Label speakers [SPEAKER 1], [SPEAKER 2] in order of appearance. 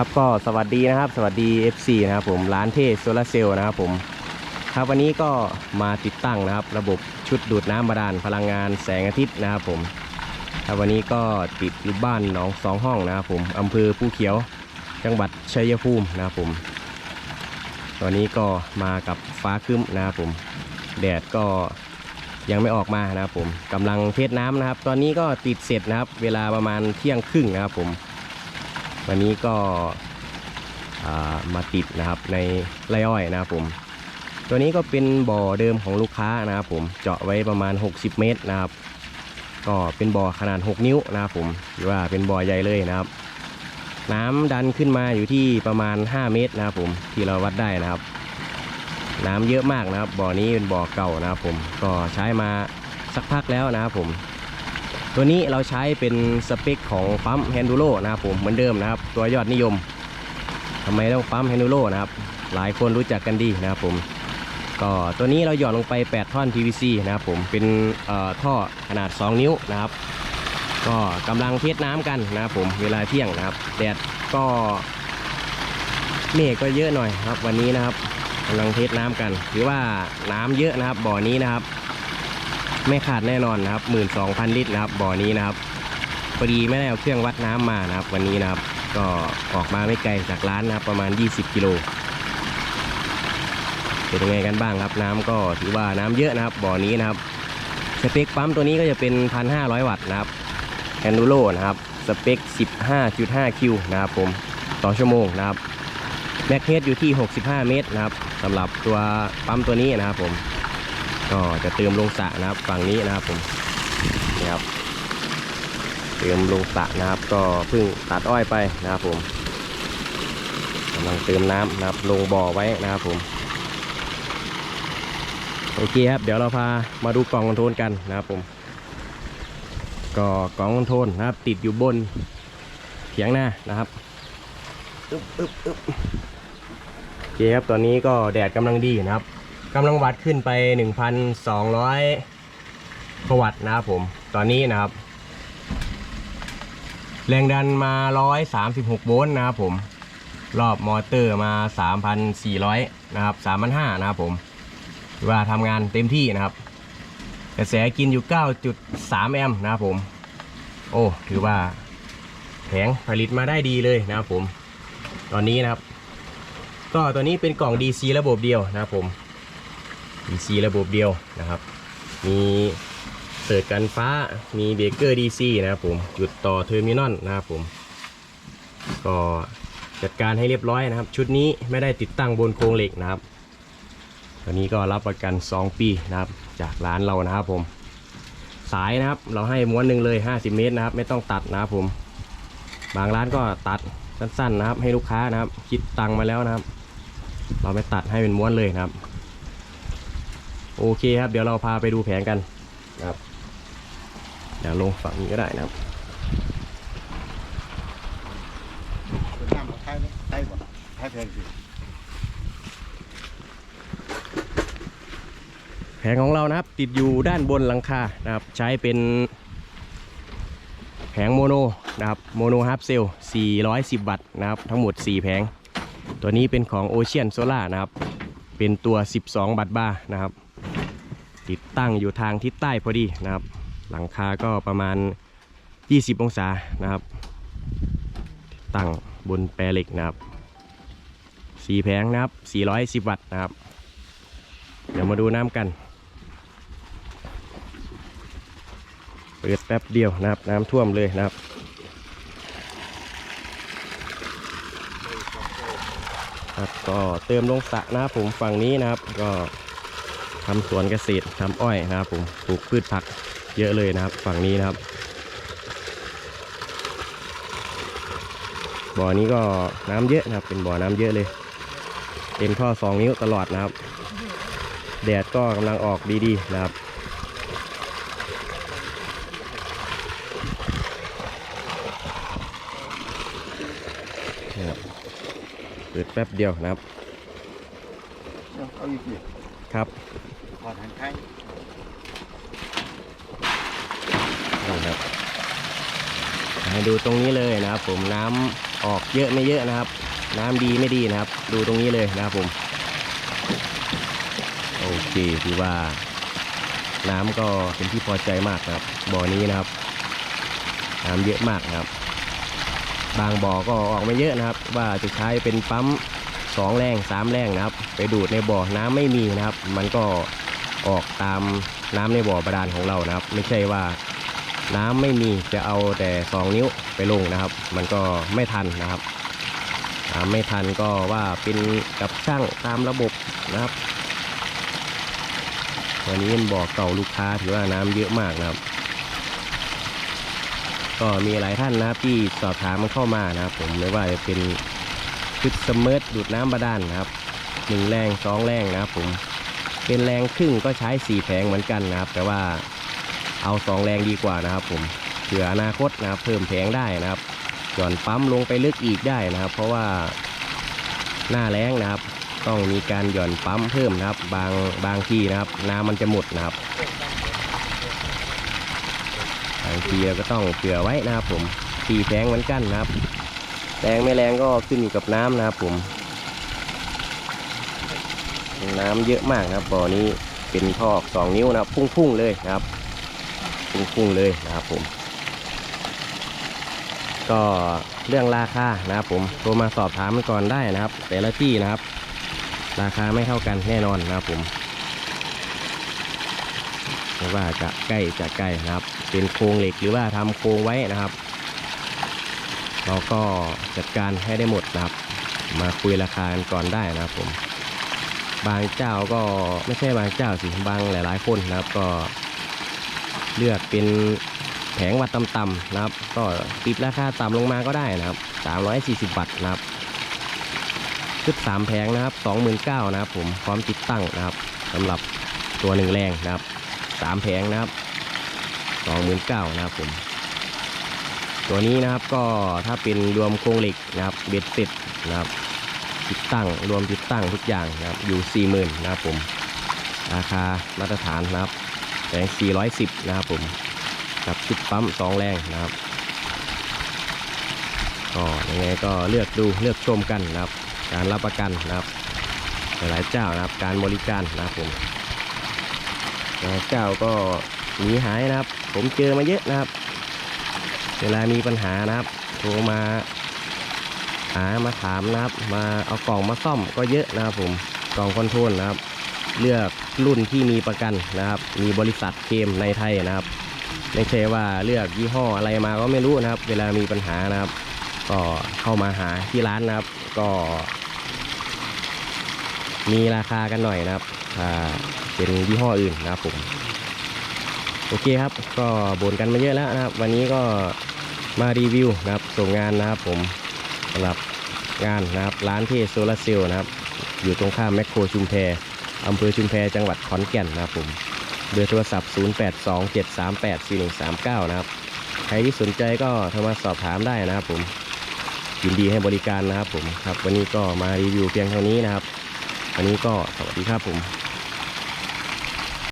[SPEAKER 1] ครับก็สวัสดีนะครับ สวัสดี FC นะครับผมร้านเทสโซลาเซลล์นะครับผมครับวันนี้ก็มาติดตั้งนะครับ ระบบชุดดูดน้ำบาดาลพลังงานแสงอาทิตย์นะครับผมครับวันนี้ก็ติดอยู่บ้านหนองสองห้องนะครับผมอำเภอภูเขียวจังหวัดชัยภูมินะครับผมตอนนี้ก็มากับฟ้าครึ้มนะครับผมแดดก็ยังไม่ออกมานะครับผมกำลังเทสน้ำนะครับ ตอนนี้ก็ติดเสร็จนะครับ เวลาประมาณเที่ยงครึ่งนะครับผม วันนี้ก็มาติดนะครับในไรอ้อยนะครับผม ตัวนี้ก็เป็นบ่อเดิมของลูกค้านะครับผมเจาะไว้ประมาณ 60 เมตรนะครับ ก็เป็นบ่อขนาด 6 นิ้วนะครับผมหรือว่าเป็นบ่อใหญ่เลยนะครับ น้ำดันขึ้นมาอยู่ที่ประมาณ 5 เมตรนะครับผมที่เราวัดได้นะครับ น้ำเยอะมากนะครับบ่อนี้เป็นบ่อเก่านะครับผมก็ใช้มาสักพักแล้วนะครับผม ตัวนี้เราใช้เป็นสเปคของปั๊มแฮนดูโ o นะครับผมเหมือนเดิมนะครับ ตัวยอดนิยมทำไมต้องปั๊มแฮนดูโ o นะครับ หลายคนรู้จักกันดีนะครับผมก็ตัวนี้เราหย่อนลงไป 8 ท่อน PVC นะครับผมเป็นท่อขนาด 2 นิ้วนะครับ ก็กำลังเทสน้ำกันนะครับผมเวลาเที่ยงนะครับแดดก็เมฆก็เยอะหน่อยครับ วันนี้นะครับกำลังเทสน้ำกันถือว่าน้ำเยอะนะครับบ่อนี้นะครับ ไม่ขาดแน่นอนนะครับ 12,000 ลิตรนะครับ บ่อนี้นะครับพอดีไม่ได้เอาเครื่องวัดน้ำมานะครับ วันนี้นะครับ ก็ออกมาไม่ไกลจากร้านนะครับ ประมาณ 20 กิโลเป็นยังไงกันบ้างครับ น้ำก็ถือว่าน้ำเยอะนะครับ บ่อนี้นะครับสเปคปั๊มตัวนี้ก็จะเป็น 1,500 วัตต์นะครับแอนดูโ o นะครับสเปค 15.5 คิวนะครับผมต่อชั่วโมงนะครับแม็กเฮดอยู่ที่ 65 เมตรนะครับสำหรับตัวปั๊มตัวนี้นะครับผม ก็จะเติมลงสระนะครับฝั่งนี้นะครับผมนี่ครับเติมลงสระนะครับ ก็เพิ่งตัดอ้อยไปนะครับผมกำลังเติมน้ำนะครับลงบ่อไว้นะครับผมโอเคครับเดี๋ยวเราพามาดูกล่องคอนโทรลกันนะครับผมก็กล่องคอนโทรลนะครับ ติดอยู่บนเถียงหน้านะครับอึ๊บอึ๊บอึ๊บโอเคครับตอนนี้ก็แดดกำลังดีนะครับ กำลังวัดขึ้นไป 1,200กวัตต์นะครับผม ตอนนี้นะครับ แรงดันมา 136 โวลต์นะครับผม รอบมอเตอร์มา 3,400 นะครับ 3,500 นะครับผมถือว่าทำงานเต็มที่นะครับ กระแสกินอยู่ 9.3 แอมป์นะครับผม โอ้ ถือว่าแผงผลิตมาได้ดีเลยนะครับผม ตอนนี้นะครับ ก็ตัวนี้เป็นกล่อง DC ระบบเดียวนะครับผม DC ระบบเดียวนะครับ มีเสิร์ชกันฟ้ามีเบรกเกอร์ DC นะครับผมหยุดต่อเทอร์มินอลนะครับผม ก็จัดการให้เรียบร้อยนะครับ ชุดนี้ไม่ได้ติดตั้งบนโครงเหล็กนะครับตัวนี้ก็รับประกัน 2 ปีนะครับ จากร้านเรานะครับผมสายนะครับ เราให้ม้วนหนึ่งเลย 50 เมตรนะครับ ไม่ต้องตัดนะครับผม บางร้านก็ตัดสั้นๆนะครับ ให้ลูกค้านะครับ คิดตังค์มาแล้วนะครับ เราไม่ตัดให้เป็นม้วนเลยนะครับ โอเคครับ เดี๋ยวเราพาไปดูแผงกันนะครับเดี๋ยวลงฝั่งนี้ก็ได้นะครับ
[SPEAKER 2] น้ำของไทยไหมไทยกว่าไทยแพงสิ
[SPEAKER 1] แผงของเรานะครับ ติดอยู่ด้านบนหลังคานะครับ ใช้เป็น แผงโมโนนะครับโมโนฮาร์ปเซล410 วัตต์นะครับ ทั้งหมด 4 แผง ตัวนี้เป็นของ Ocean Solar นะครับ เป็นตัว 12 บัตต์บาร์นะครับ ติดตั้งอยู่ทางทิศใต้พอดีนะครับ หลังคาก็ประมาณ 20 องศานะครับติดตั้งบนแปรเหล็กนะครับ4แผงนะครับ 410 วัตต์นะครับ เดี๋ยวมาดูน้ำกัน เปิดแป๊บเดียวนะครับ น้ำท่วมเลยนะครับครับก็เติมลงสระนะครับผมฝั่งนี้นะครับก็ ทำสวนเกษตรทำอ้อยนะครับผมปลูกพืชผักเยอะเลยนะครับ ฝั่งนี้นะครับบ่อนี้ก็น้ำเยอะนะครับ เป็นบ่อน้ำเยอะเลยเต็มท่อสองนิ้วตลอดนะครับ แดดก็กำลังออกดีๆนะครับนี่ครับเปิดแป๊บเดียวนะครับ
[SPEAKER 2] เอาอีกที
[SPEAKER 1] ครับ
[SPEAKER 2] ถอดหันไทย
[SPEAKER 1] นี่ครับให้ดูตรงนี้เลยนะครับ ผมน้ำออกเยอะไม่เยอะนะครับ น้ำดีไม่ดีนะครับ ดูตรงนี้เลยนะครับผมโอเคถือว่า น้ำก็เป็นที่พอใจมากนะครับบ่อนี้นะครับ น้ำเยอะมากนะครับ บางบ่อก็ออกไม่เยอะนะครับ ว่าจะใช้เป็นปั๊ม สองแรงสามแรงนะครับ ไปดูดในบ่อน้ำไม่มีนะครับ มันก็ออกตามน้ำในบ่อบาดาลของเรานะครับ ไม่ใช่ว่าน้ำไม่มีจะเอาแต่สองนิ้วไปลงนะครับ มันก็ไม่ทันนะครับน้ำไม่ทันก็ว่าเป็นกับช่างตามระบบนะครับวันนี้เป็นบ่อเก่าลูกค้าถือว่าน้ำเยอะมากนะครับ ก็มีหลายท่านนะครับที่สอบถามมันเข้ามานะครับ ผมไม่ว่าจะเป็น ชุดสมเมอร์ดูดน้ำบาดาลนะครับหนึ่งแรงสองแรงนะครับผมเป็นแรงครึ่งก็ใช้สี่แผงเหมือนกันนะครับ แต่ว่าเอาสองแรงดีกว่านะครับ ผมเผื่ออนาคตนะครับเพิ่มแผงได้นะครับหย่อนปั๊มลงไปลึกอีกได้นะครับ เพราะว่าหน้าแรงนะครับ ต้องมีการหย่อนปั๊มเพิ่มนะครับ บางบางที่นะครับ น้ำมันจะหมดนะครับบางทีเราก็ต้องเผื่อไว้นะครับ ผมตีแทงเหมือนกันนะครับ แรงไม่แรงก็ขึ้นอยู่กับน้ำนะครับผมน้ำเยอะมากนะครับบ่อนี้เป็นท่อสองนิ้วนะครับ พุ่งๆเลยนะครับ พุ่งๆเลยนะครับผม ก็เรื่องราคานะครับผมโทรมาสอบถามก่อนได้นะครับ แต่ละที่นะครับ ราคาไม่เท่ากันแน่นอนนะครับผมไม่ว่าจะใกล้จะไกลนะครับ เป็นโครงเหล็กหรือว่าทำโครงไว้นะครับ เราก็จัดการให้ได้หมดนะครับ มาคุยราคากันก่อนได้นะครับผม บางเจ้าก็ไม่ใช่บางเจ้าสิบางหลายๆคนนะครับก็ เลือกเป็นแผงวัดต่ำๆนะครับ ก็ติดราคาต่ำลงมาก็ได้นะครับ340บาทนะครับชุด3แผงนะครับ29,000นะครับ ผมพร้อมติดตั้งนะครับสำหรับตัวหนึ่งแรงนะครับ3แผงนะครับ29,000นะครับผม ตัวนี้นะครับก็ถ้าเป็นรวมโครงเหล็กนะครับเบ็ดเสร็จนะครับติดตั้งรวมติดตั้งทุกอย่างนะครับอยู่ 40,000นะครับผมราคามาตรฐานนะครับแผง410 นะครับผมกับชุดปั๊ม2แรงนะครับก็ยังไงก็เลือกดูเลือกชมกันนะครับ การรับประกันนะครับหลายเจ้านะครับการบริการนะครับผมเจ้าก็หนีหายนะครับ ผมเจอมาเยอะนะครับ เวลามีปัญหานะครับโทรมาหามาถามนะครับ มาเอากล่องมาซ่อมก็เยอะนะครับผมกล่องคอนโทรลนะครับ เลือกรุ่นที่มีประกันนะครับ มีบริษัทเคลมในไทยนะครับ ไม่ใช่ว่าเลือกยี่ห้ออะไรมาก็ไม่รู้นะครับ เวลามีปัญหานะครับ ก็เข้ามาหาที่ร้านนะครับ ก็ มีราคากันหน่อยนะครับถ้าเป็นยี่ห้ออื่นนะครับผม โอเคครับ ก็บ่นกันมาเยอะแล้วนะครับ วันนี้ก็มารีวิวนะครับส่งงานนะครับผมสำหรับงานนะครับร้านเทสโซลาร์เซลล์นะครับ อยู่ตรงข้ามแมคโครชุมแพอำเภอชุมแพจังหวัดขอนแก่นนะครับผมเบอร์โทรศัพท์ 0827384139 นะครับ ใครที่สนใจก็โทรมาสอบถามได้นะครับผมยินดีให้บริการนะครับผมครับ วันนี้ก็มารีวิวเพียงเท่านี้นะครับ วันนี้ก็สวัสดีครับผม